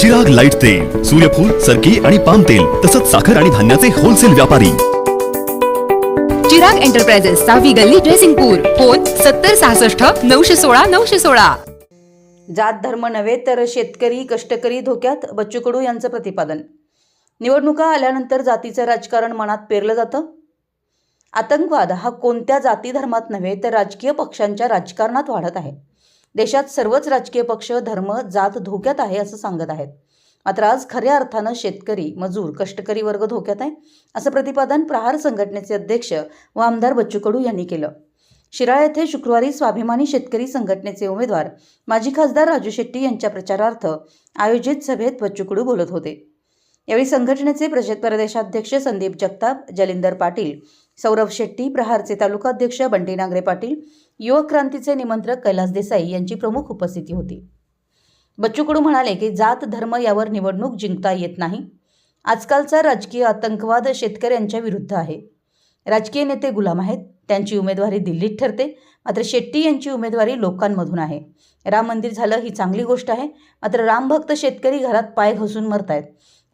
जग लाइट तेल सूर्यफूल सरकी आणि पाम तेल तसंच साखर आणि धान्याचे होलसेल व्यापारी. चिराग एंटरप्राइजेस सहावी गल्ली ड्रेसिंगपूर फोन सत्तर सहासष्ट नऊशे सोळा नऊशे सोळा. जात धर्म नव्हे तर शेतकरी कष्टकरी धोक्यात बच्चू कडू यांचं प्रतिपादन. निवडणुका आल्यानंतर जातीचं राजकारण मनात पेरलं जातं. आतंकवाद हा कोणत्या जाती धर्मात नव्हे तर राजकीय पक्षांच्या राजकारणात वाढत आहे. देशात सर्वच राजकीय पक्ष धर्म जात धोक्यात आहे असं सांगत आहेत. मात्र आज खऱ्या अर्थानं शेतकरी मजूर कष्टकरी वर्ग धोक्यात आहे असं प्रतिपादन प्रहार संघटनेचे अध्यक्ष व आमदार बच्चू कडू यांनी केलं. शिराळा येथे शुक्रवारी स्वाभिमानी शेतकरी संघटनेचे उमेदवार माजी खासदार राजू शेट्टी यांच्या प्रचारार्थ आयोजित सभेत बच्चू कडू बोलत होते. यावेळी संघटनेचे प्रजे- प्रदेशाध्यक्ष संदीप जगताप जलिंदर पाटील सौरभ शेट्टी प्रहारचे तालुकाध्यक्ष बंटी नागरे पाटील युवक क्रांतीचे निमंत्रक कैलास देसाई यांची प्रमुख उपस्थिती होती. बच्चू कडू म्हणाले की जात धर्म यावर निवडणूक जिंकता येत नाही. आजकालचा राजकीय आतंकवाद शेतकऱ्यांच्या विरुद्ध आहे. राजकीय नेते गुलाम आहेत. त्यांची उमेदवारी दिल्लीत ठरते. मात्र शेट्टी यांची उमेदवारी लोकांमधून आहे. राम मंदिर झालं ही चांगली गोष्ट आहे. मात्र रामभक्त शेतकरी घरात पाय घसून मरतायत.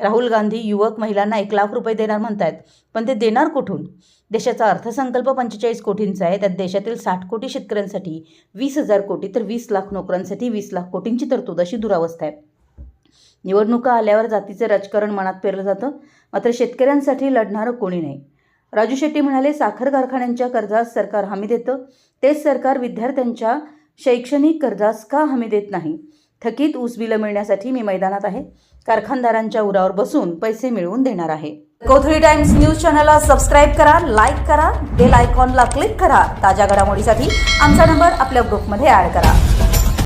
राहुल गांधी युवक महिलांना एक लाख रुपये देणार म्हणतायत. पण ते देणार कुठून? देशाचा अर्थसंकल्प पंचेचाळीस कोटींचा आहे. त्यात देशातील साठ कोटी शेतकऱ्यांसाठी वीस हजार कोटी तर वीस लाख नोकरांसाठी वीस लाख कोटींची तरतूद अशी दुरावस्था आहे. निवडणुका आल्यावर जातीचे राजकारण मनात पेरलं जातं. मात्र शेतकऱ्यांसाठी लढणारं कोणी नाही. राजू शेट्टी म्हणाले साखर कारखान्यांच्या कर्जास सरकार हमी देतं. तेच सरकार विद्यार्थ्यांच्या शैक्षणिक कर्जास का हमी देत नाही? थकीत ऊस बिलं मिळण्यासाठी मी मैदानात आहे. कारखानदारांच्या उरावर बसून पैसे मिळवून देणार आहे. कोथळी टाइम्स न्यूज चॅनलला सबस्क्राईब करा लाईक करा बेल आयकॉनला क्लिक करा. ताज्या घडामोडीसाठी आमचा नंबर आपल्या ग्रुपमध्ये ॲड करा.